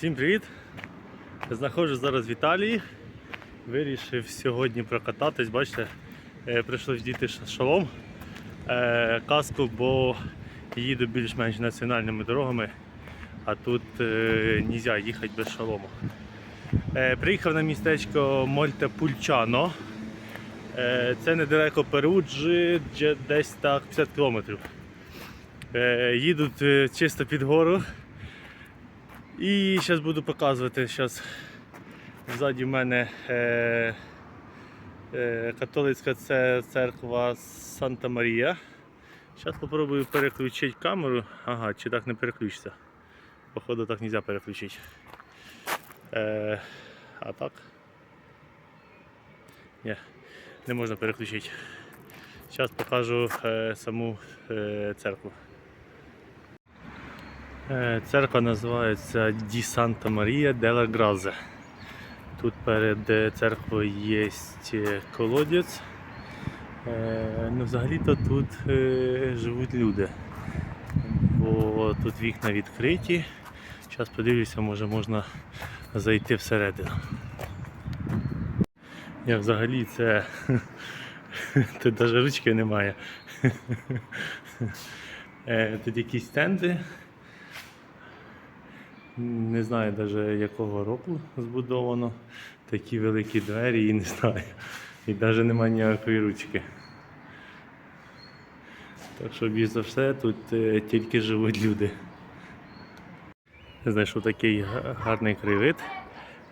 Всім привіт! Знаходжусь зараз в Італії. Вирішив сьогодні прокататись, бачите, е, прийшлось діти шолом, е, каску, бо їду більш-менш національними дорогами, а тут не можна їхати без шолому. Е, приїхав на містечко Мольтепульчано. Це недалеко Перуджі, десь так 50 кілометрів. Е, їдуть е, чисто під гору. І зараз буду показувати. Зараз ззаді в мене е, е, католицька церква Санта Марія. Зараз спробую переключити камеру. Ага, чи так не переключиться. Походу так не можна переключити. Е, а так? Ні, не можна переключити. Зараз покажу е, саму е, церкву. Е, Церква називається Ді Санта Марія Дела Гразе. Тут перед е, церквою є е, колодязь. Ну, взагалі-то тут живуть люди. Бо тут вікна відкриті. Зараз подивлюся, може можна зайти всередину. Я взагалі це. Тут навіть ручки немає. Тут якісь стенди. Не знаю навіть якого року збудовано. Такі великі двері і не знаю. І навіть немає ніякої ручки. Так що більш за все тут е, тільки живуть люди. Знайшов такий гарний краєвид,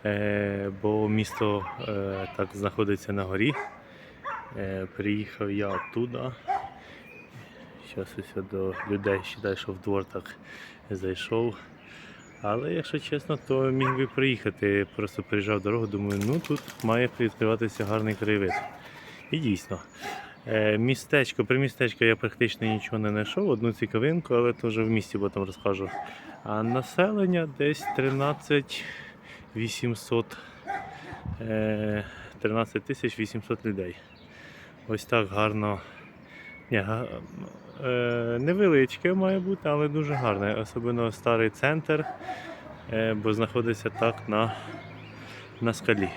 е, бо місто е, так знаходиться на горі. Приїхав я оттуда. Зараз ось до людей ще далі в двор так зайшов. Але якщо чесно, то міг би приїхати. Просто приїжджав дорогу, думаю, ну тут має відкриватися гарний краєвид. І дійсно. Е, Містечко, при містечку я практично нічого не знайшов, одну цікавинку, але теж в місті потім розкажу. А населення десь 13 800, е, 13 тисяч 800 людей. Ось так гарно. Ні, невеличке має бути, але дуже гарне. Особливо старий центр, е, бо знаходиться так на, на скалі.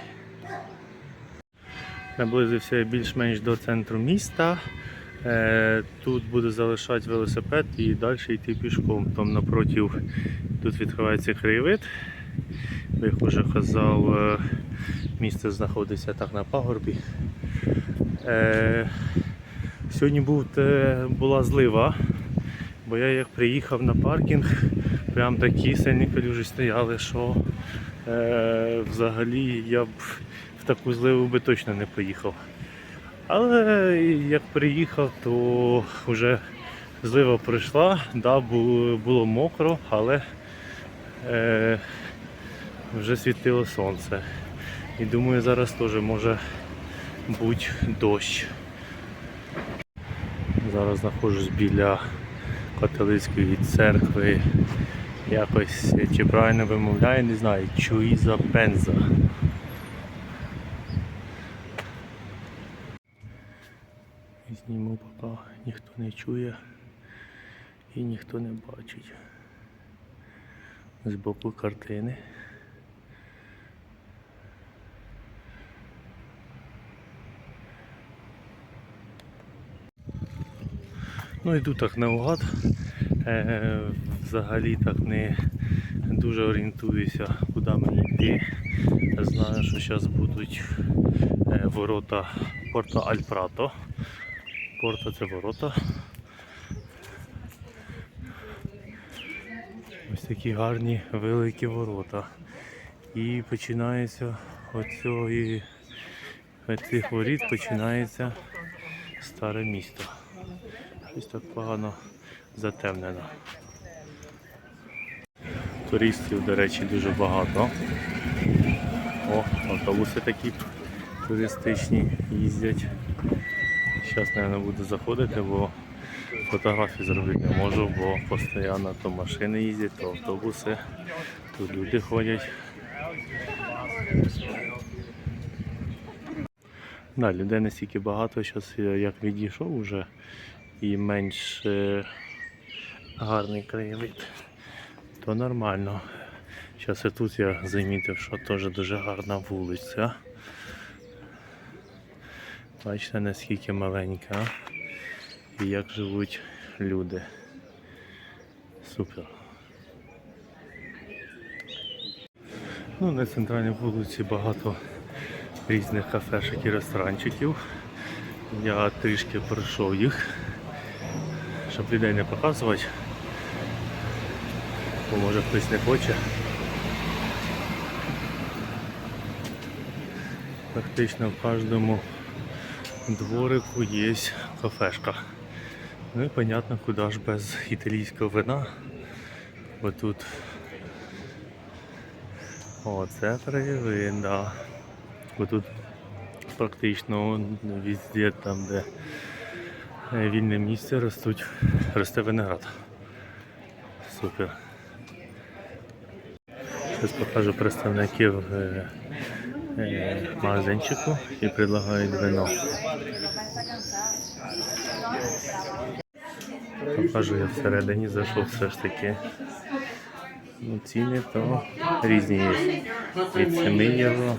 Наблизився більш-менш до центру міста. Е, Тут буду залишати велосипед і далі йти пішком. Там напротив тут відкривається краєвид. Як вже казав, е, місце знаходиться так на пагорбі. Е, Сьогодні був, те- була злива, бо я як приїхав на паркінг, прям такі сильні калюжі стояли, що е, взагалі я б в таку зливу би точно не поїхав. Але як приїхав, то вже злива пройшла, да, було мокро, але е, вже світило сонце. І думаю, зараз теж може бути дощ. Зараз знаходжусь біля католицької церкви. Якось чи правильно вимовляю, не знаю, Чуїза Пенза. Зніму, поки ніхто не чує і ніхто не бачить. З боку картини. Ну йду так наугад. Е, взагалі так не дуже орієнтуюся, куди мені йти. Знаю, що зараз будуть е, ворота Порто Альпрато. Порто це ворота. Ось такі гарні великі ворота. І починається оцього цих воріт починається старе місто. Щось так погано затемнено. Туристів, до речі, дуже багато. О, автобуси такі туристичні їздять. Зараз, мабуть, буду заходити, бо фотографії зробити не можу, бо постійно то машини їздять, то автобуси, тут люди ходять. Да, людей настільки багато, зараз як відійшов вже і менш е, гарний краєвид, то нормально. Зараз і тут я замітив, що теж дуже гарна вулиця. Бачите, наскільки маленька і як живуть люди. Супер. Ну, на центральній вулиці багато різних кафешок і ресторанчиків. Я трішки пройшов їх, щоб людей не показувати, бо може хтось не хоче. Практично в кожному дворику є кафешка. Ну і понятно, куди ж без італійського вина. Бо тут о, це краєвид, да. Бо тут практично везде там, де вільне місце ростуть, росте виноград. Супер. Зараз покажу представників е, е, магазинчику і предлагають вино. Покажу я всередині, зайшов все ж таки. Ну, ціни то різні є. Від 7 євро,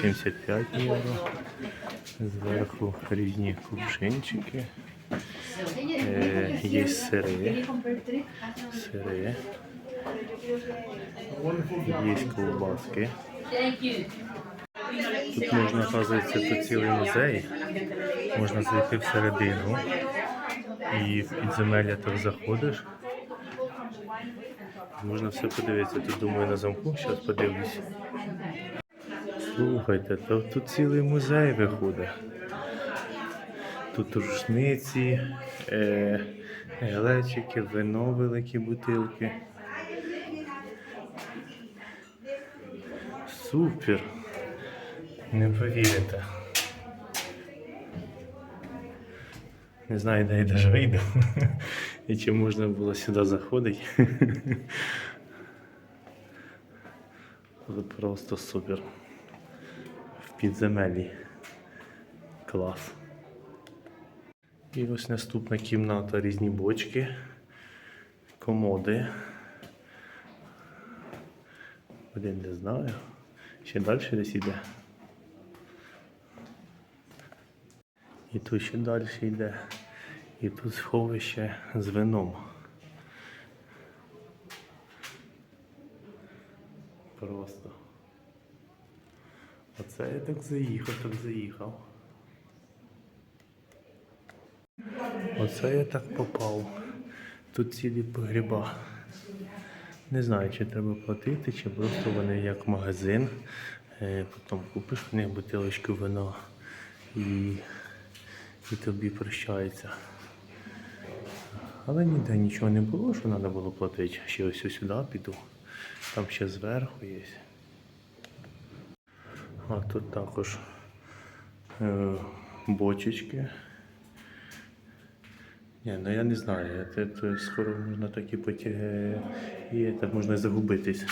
75 євро. Зверху різні кувшинчики. Є сири. Сири. Є ковбаски. Тут можна, оказується, тут цілий музей. Можна зайти всередину. І в підземелля так заходиш. Можна все подивитися. Тут думаю на замку, зараз подивлюсь. Слухайте, то тут цілий музей виходить. Тут рушниці, е, глечики, вино, великі бутилки. Супер. Не повірите. Не знаю, де я даже вийду. І чи можна було сюди заходити. Просто супер. В підземеллі. Клас. І ось наступна кімната, різні бочки, комоди. Один не знаю. Ще далі десь іде. І тут ще далі йде. І тут сховище з вином. Просто. Оце я так заїхав, так заїхав. Оце я так попав. Тут цілі погріба. Не знаю, чи треба платити, чи просто вони як магазин. Е, Потім купиш в них бутилочку вина і, і тобі прощається. Але ніде нічого не було, що треба було платити. Ще ось сюди піду. Там ще зверху є. А тут також е, бочечки. Ні, ну я не знаю, це, це скоро можна такі потяги і так можна загубитись.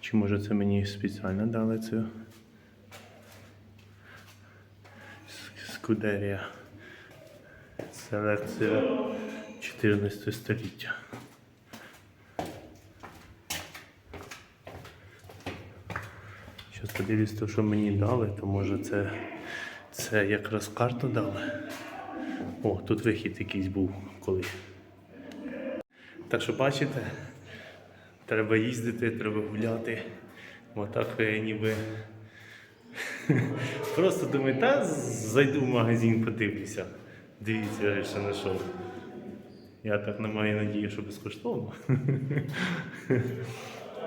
Чи може це мені спеціально дали цю скудерія? Селекція 14 століття. Щас подивлюсь, то, що мені дали, то може це, це якраз карту дали. О, тут вихід якийсь був колись. Так що бачите, треба їздити, треба гуляти. Отак ніби. Просто думаю, та зайду в магазин, подивлюся. Дивіться, я ще знайшов. Я так не маю надії, що безкоштовно.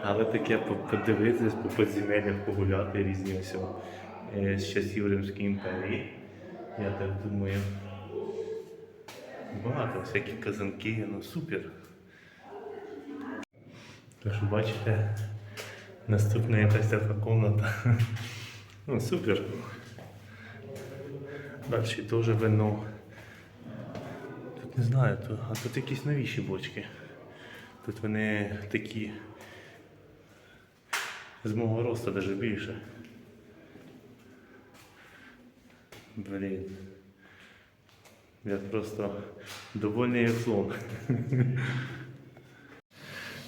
Але таке подивитись, по підземеллях погуляти різні ось з часів Римської імперії. Я так думаю. Багато всякі казанки, ну супер. Так що бачите, наступна якась така комната. Ну, супер. Далі теж вино. Тут не знаю, тут, а тут якісь новіші бочки. Тут вони такі з мого росту навіть більше. Блін. Я просто довольний як слон.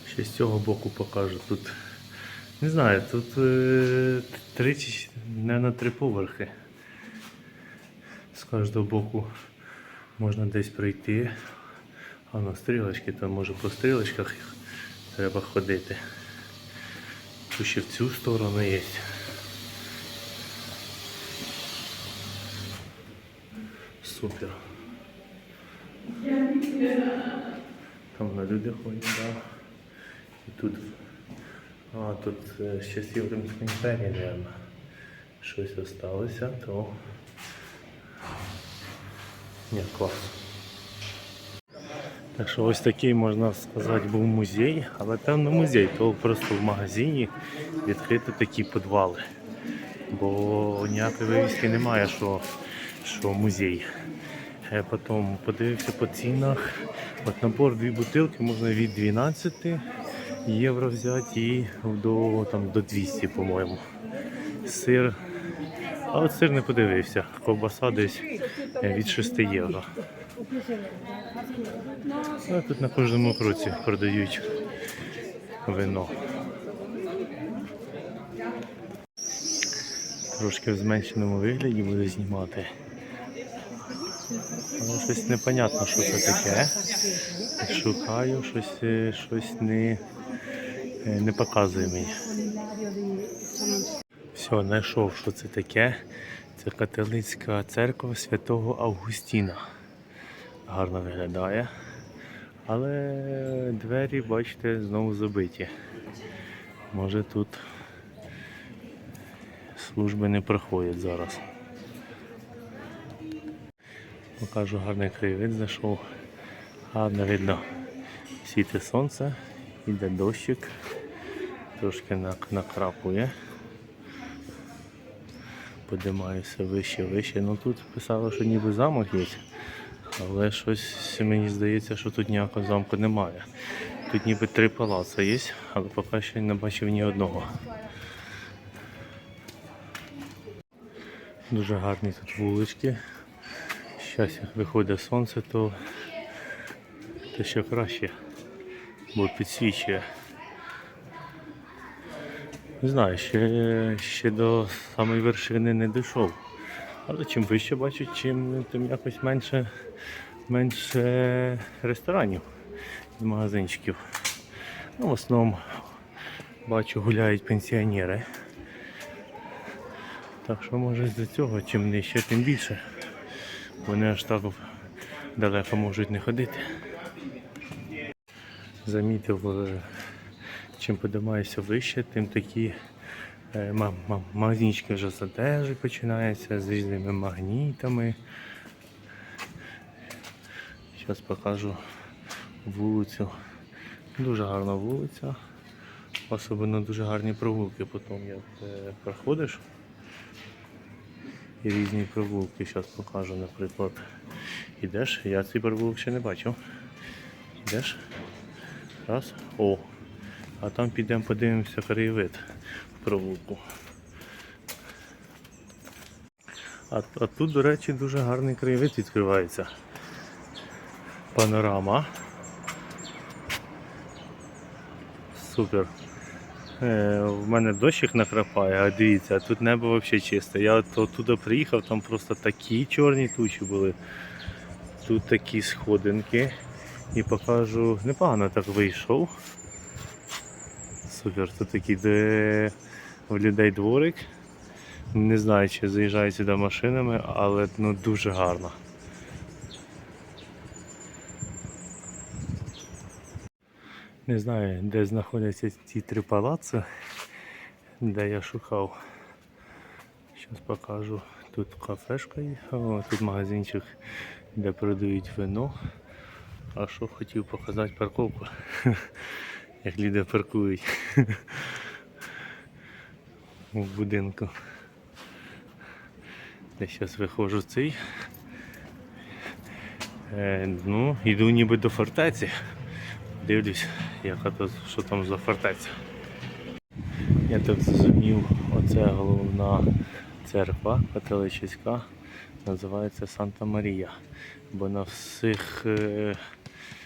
Ще з цього боку покажу. Тут не знаю, тут е, три чи на три поверхи. З кожного боку можна десь пройти. А на стрілочки, то може по стрілочках треба ходити. Тут ще в цю сторону є. Супер. Там на люди ходять, да. І тут. А, тут е, з часів Римської мабуть. Щось осталося, то. Ні, клас. Так що ось такий, можна сказати, був музей, але там не музей, то просто в магазині відкрити такі підвали. Бо ніякої вивіски немає, що, що музей. Потім подивився по цінах. От набор дві бутилки можна від 12 євро взяти і до, там, до 200, по-моєму. Сир. А сир не подивився. Ковбаса десь е, від 6 євро. А тут на кожному кроці продають вино. Трошки в зменшеному вигляді буду знімати. Але щось непонятно, що це таке. Шукаю, щось, е, щось не, е, не показує мені. Все, знайшов, що це таке. Це католицька церква святого Августіна. Гарно виглядає. Але двері, бачите, знову забиті. Може тут служби не проходять зараз. Покажу гарний краєвид знайшов. Гарно видно світи сонце, іде дощик, трошки накрапує. Подимаюся вище, вище. Ну тут писало, що ніби замок є. Але щось мені здається, що тут ніякого замку немає. Тут ніби три палаци є, але поки що не бачив ні одного. Дуже гарні тут вулички. Зараз виходить сонце, то, то ще краще, бо підсвічує. Не знаю, ще, ще до самої вершини не дійшов. Але чим вище бачу, чим тим якось менше, менше ресторанів і магазинчиків. Ну, в основному бачу гуляють пенсіонери. Так що може з цього, чим нижче, тим більше. Вони аж так далеко можуть не ходити. Замітив, е, чим подимаєшся вище, тим такі е, ма- ма- магазинчики вже з починаються з різними магнітами. Зараз покажу вулицю. Дуже гарна вулиця. Особливо дуже гарні прогулки потім як е, проходиш. І різні прогулки. Зараз покажу, наприклад. Ідеш, я цей прогулок ще не бачив. Ідеш. Раз. О. А там підемо подивимося краєвид в провулку. А, а тут, до речі, дуже гарний краєвид відкривається. Панорама. Супер. Е, в мене дощик накрапає, а дивіться, тут небо взагалі чисте. Я от приїхав, там просто такі чорні тучі були. Тут такі сходинки. І покажу, непогано так вийшов. Супер, тут такий де в людей дворик. Не знаю, чи заїжджають сюди машинами, але ну, дуже гарно. Не знаю, де знаходяться ці три палаци, де я шукав. Зараз покажу. Тут кафешка о, тут магазинчик, де продають вино. А що хотів показати парковку, як люди паркують у будинку. Я зараз виходжу цей. Е, ну, йду ніби до фортеці. Дивлюсь, яка то, що там за фортеця. Я так зрозумів, оце головна церква католичська. називається Санта Марія. Бо на всіх, е,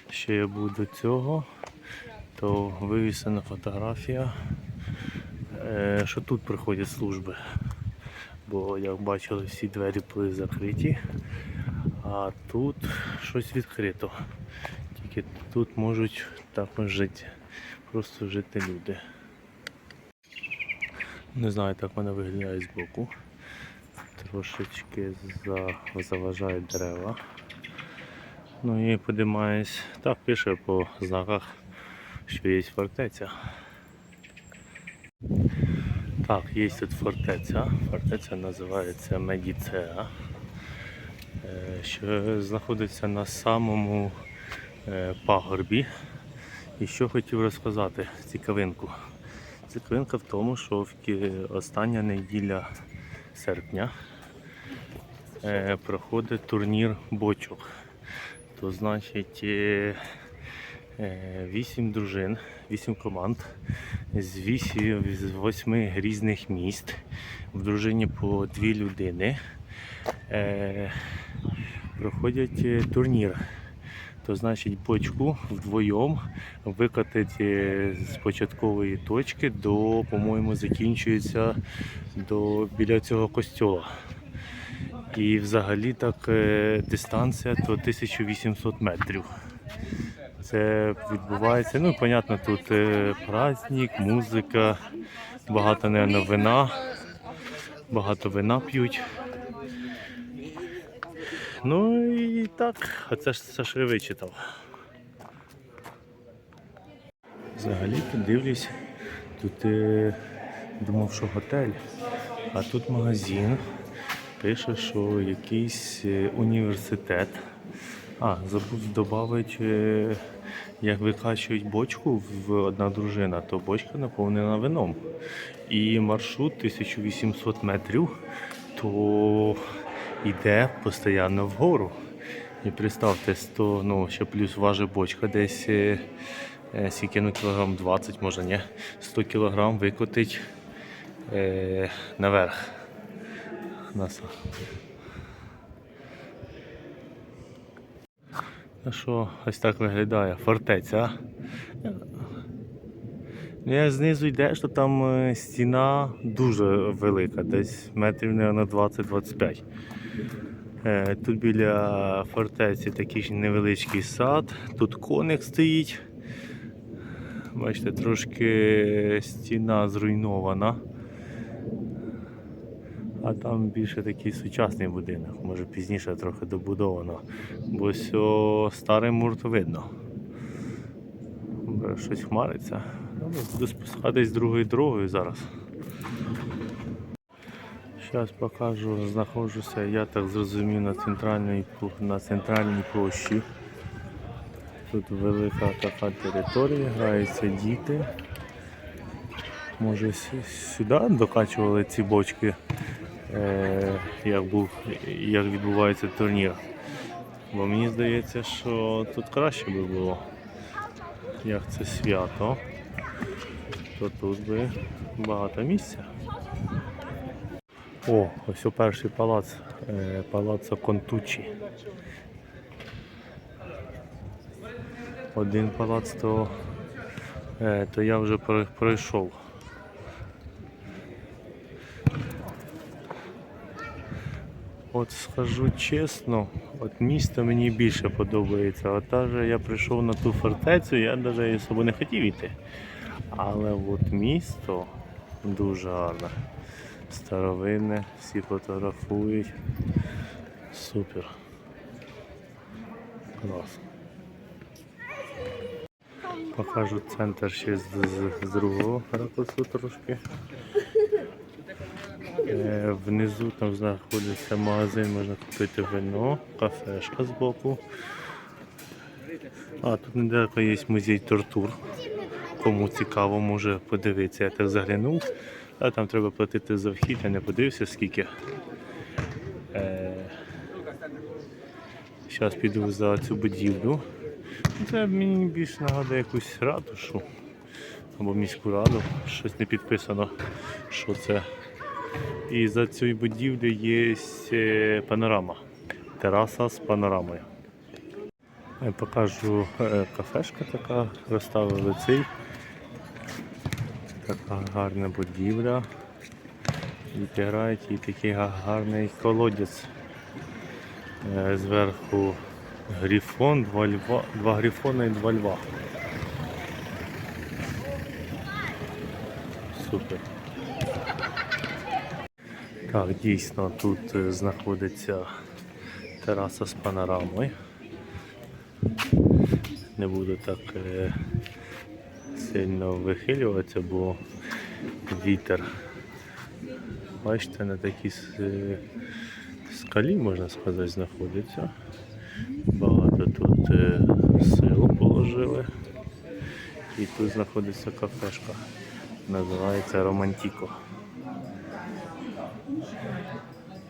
що я був до цього, то вивісена фотографія, е, що тут приходять служби. Бо, як бачили, всі двері були закриті, а тут щось відкрито. Тільки тут можуть також жити, просто жити люди. Не знаю, так вона виглядає збоку. Трошечки за... заважають дерева. Ну і подимаюсь. Так пише по знаках, що є фортеця. Так, є тут фортеця. Фортеця називається Медіцеа, е, що знаходиться на самому пагорбі. І що хотів розказати, цікавинку. Цікавинка в тому, що остання неділя серпня е, проходить турнір бочок. То значить е, е, вісім дружин, вісім команд з восьми різних міст. В дружині по дві людини е, проходять е, турнір. То значить бочку вдвоєм викатить е, з початкової точки до, по-моєму, закінчується до біля цього костьола. І взагалі так е, дистанція то 1800 метрів. Це відбувається, ну, понятно, тут е, праздник, музика, багато, наверное, вина, багато вина п'ють. Ну і так, а це ж я вичитав. Взагалі то дивлюсь, тут е, думав, що готель, а тут магазин. Пише, що якийсь е, університет. А, забув додати, як викачують бочку в одна дружина, то бочка наповнена вином. І маршрут 1800 метрів, то йде постійно вгору. І представте, 100, ну, ще плюс важить бочка десь е, е, скільки, ну, кілограм 20, може, ні, 100 кілограм викотить е, наверх. Нас. Ну що, ось так виглядає фортеця. Ну, як знизу йдеш, то там е, стіна дуже велика, десь метрів на 20-25. Е, Тут біля фортеці такий ж невеличкий сад, тут коник стоїть. Бачите, трошки стіна зруйнована. А там більше такий сучасний будинок, може пізніше трохи добудовано. Бо все старий мурт видно. Щось хмариться. Буду спускатись другою дорогою зараз. Зараз покажу, знаходжуся, я так зрозумів, на центральній, на центральній площі. Тут велика така територія, граються діти. Може сюди докачували ці бочки, е, як, був, як відбувається турнір. Бо мені здається, що тут краще би було. Як це свято, то тут би багато місця. О, ось перший палац, е, палаццо Контучі. Один палац, то, е, то я вже пройшов. От скажу чесно, от місто мені більше подобається. От я прийшов на ту фортецю, я навіть особо не хотів йти. Але от місто дуже гарне. Старовинне, всі фотографують. Супер. Клас. Покажу центр ще з, з, з другого ракурсу трошки. Е, Внизу там знаходиться магазин, можна купити вино, кафешка збоку. А тут недалеко є музей тортур. Кому цікаво, може подивитися. Я так заглянув, а там треба платити за вхід, я не подивився скільки. Е, Зараз піду за цю будівлю. Це мені більше нагадує якусь ратушу або міську раду. Щось не підписано, що це. І за цією будівлею є е, панорама. Тераса з панорамою. Я покажу е, кафешка така, розставили цей. Така гарна будівля. Діти і такий гарний колодязь. Е, Зверху грифон, два, льва, два грифона і два льва. Супер. Так, дійсно тут е, знаходиться тераса з панорамою. Не буду так е, сильно вихилюватися, бо вітер. Бачите, на такій скалі, можна сказати, знаходиться. Багато тут е, сил положили. І тут знаходиться кафешка. Називається Романтіко.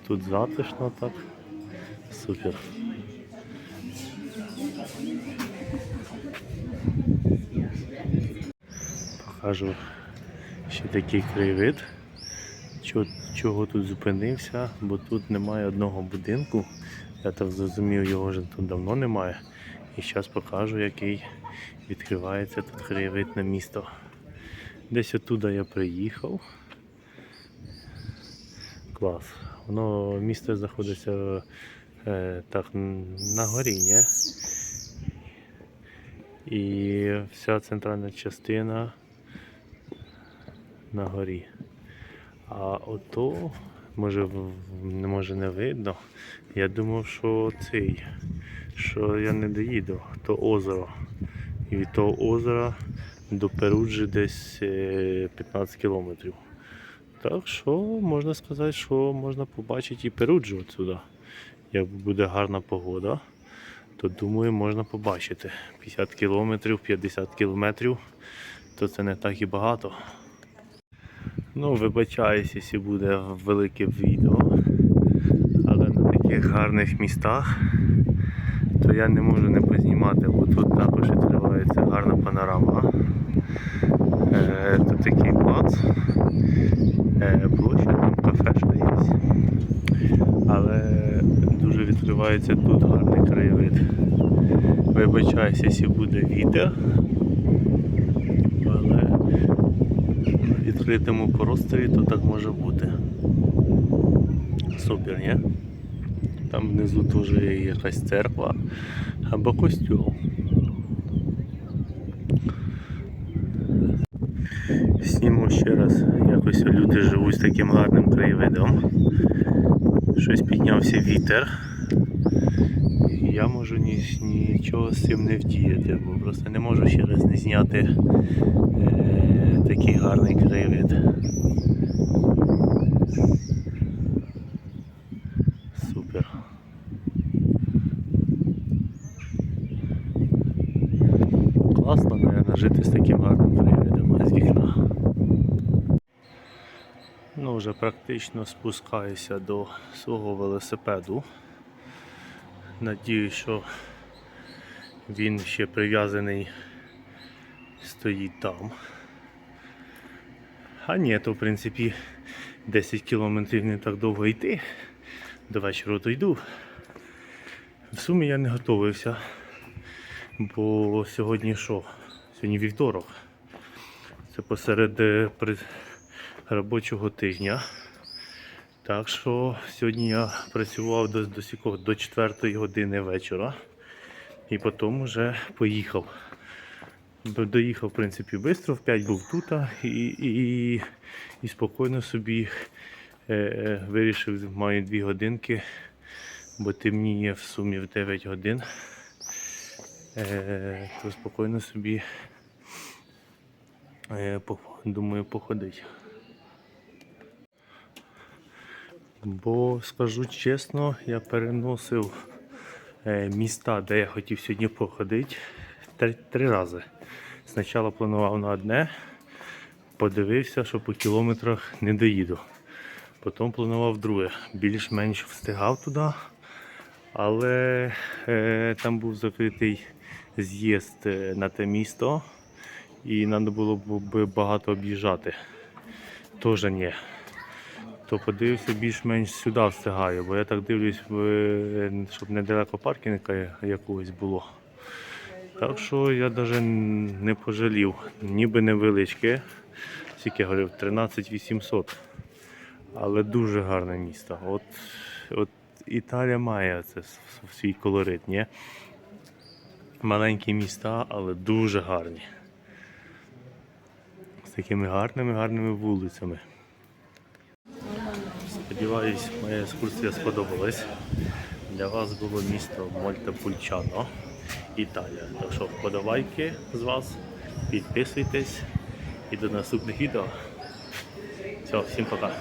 Тут затишно так. Супер. Покажу ще такий краєвид. Чого, тут зупинився, бо тут немає одного будинку. Я так зрозумів, його вже тут давно немає. І зараз покажу, який відкривається тут краєвид на місто. Десь оттуда я приїхав. Клас. Воно місто знаходиться е, так на горі, ні? І вся центральна частина на горі. А ото, може, може не видно. Я думав, що цей, що я не доїду, то озеро. І від того озера до Перуджі десь е, 15 кілометрів. Так що можна сказати, що можна побачити і Перуджу отсюди. Як буде гарна погода, то думаю, можна побачити. 50 кілометрів, 50 кілометрів, то це не так і багато. Ну, вибачаюсь, якщо буде велике відео. Але на таких гарних містах то я не можу не познімати, бо тут також відкривається гарна панорама. Е, тут такий плац. Е, площа, там кафешка є. Але дуже відкривається тут гарний краєвид. Вибачаюсь, якщо буде вітер. Але в відкритому просторі то так може бути. Супер, ні? Там внизу теж є якась церква або костюм. Сніму ще раз, якось люди живуть з таким гарним краєвидом. Щось піднявся вітер. Я можу ні, нічого з цим не вдіяти, бо просто не можу ще раз не зняти такий гарний краєвид. Супер. Класно, наверное, жити з таким гарним краєвидом з вікна. Ну, вже практично спускаюся до свого велосипеду. Надіюсь, що він ще прив'язаний стоїть там. А ні, то в принципі 10 кілометрів не так довго йти. До вечора то йду. В сумі я не готувався, бо сьогодні що? Сьогодні вівторок. Це посеред е, робочого тижня. Так що сьогодні я працював до, до, до 4 години вечора і потім вже поїхав. Доїхав, в принципі, швидко, в 5 був тут і, і, і спокійно собі е, е, вирішив, маю 2 годинки, бо темніє в сумі в 9 годин. Е, то спокійно собі е, по- думаю походити. Бо скажу чесно, я переносив е, міста, де я хотів сьогодні походити, три, три рази. Спочатку планував на одне, подивився, що по кілометрах не доїду. Потім планував друге. Більш-менш встигав туди, але е, там був закритий з'їзд е, на те місто, і треба було б багато об'їжджати. Теж ні. хто подивився, більш-менш сюди встигає, бо я так дивлюсь, щоб недалеко паркінга якогось було. Так що я навіть не пожалів. Ніби невеличке. Скільки говорив, 13 800. Але дуже гарне місто. От, от Італія має це свій колорит, ні? Маленькі міста, але дуже гарні. З такими гарними, гарними вулицями. Сподіваюсь, моя екскурсія сподобалась. Для вас було місто Мольтепульчано, Італія. Так що вподобайки з вас, підписуйтесь і до наступних відео. Все, всім пока.